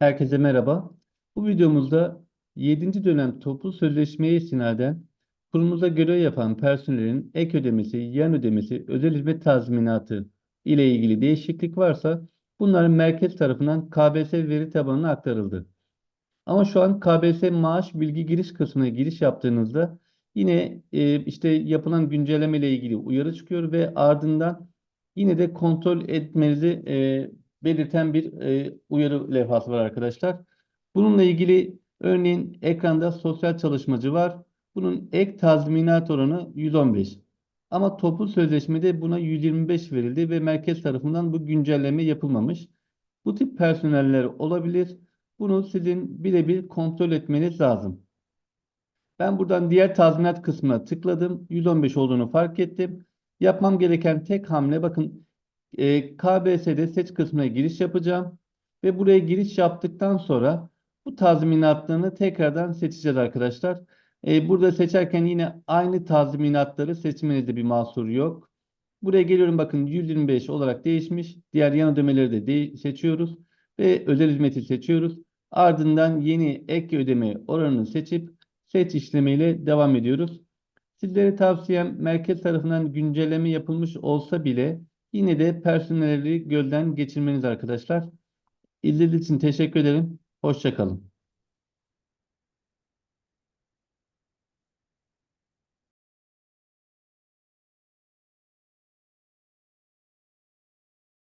Herkese merhaba. Bu videomuzda 7. dönem toplu sözleşmeye istinaden kurumumuza görev yapan personelin ek ödemesi, yan ödemesi, özel hizmet tazminatı ile ilgili değişiklik varsa bunların merkez tarafından KBS veri tabanına aktarıldı. Ama şu an KBS maaş bilgi giriş kısmına giriş yaptığınızda yine e, işte yapılan güncelleme ile ilgili uyarı çıkıyor ve ardından yine de kontrol etmenizi e, belirten bir e, uyarı levhası var arkadaşlar. Bununla ilgili örneğin ekranda sosyal çalışmacı var. Bunun ek tazminat oranı 115. Ama toplu sözleşmede buna 125 verildi ve merkez tarafından bu güncelleme yapılmamış. Bu tip personeller olabilir. Bunu sizin birebir kontrol etmeniz lazım. Ben buradan diğer tazminat kısmına tıkladım. 115 olduğunu fark ettim. Yapmam gereken tek hamle bakın e, KBS'de seç kısmına giriş yapacağım. Ve buraya giriş yaptıktan sonra bu tazminatlarını tekrardan seçeceğiz arkadaşlar. E, burada seçerken yine aynı tazminatları seçmenizde bir mahsur yok. Buraya geliyorum bakın 125 olarak değişmiş. Diğer yan ödemeleri de de seçiyoruz. Ve özel hizmeti seçiyoruz. Ardından yeni ek ödeme oranını seçip seç işlemiyle devam ediyoruz. Sizlere tavsiyem merkez tarafından güncelleme yapılmış olsa bile yine de personelleri gözden geçirmeniz arkadaşlar. İzlediğiniz için teşekkür ederim. Hoşça kalın.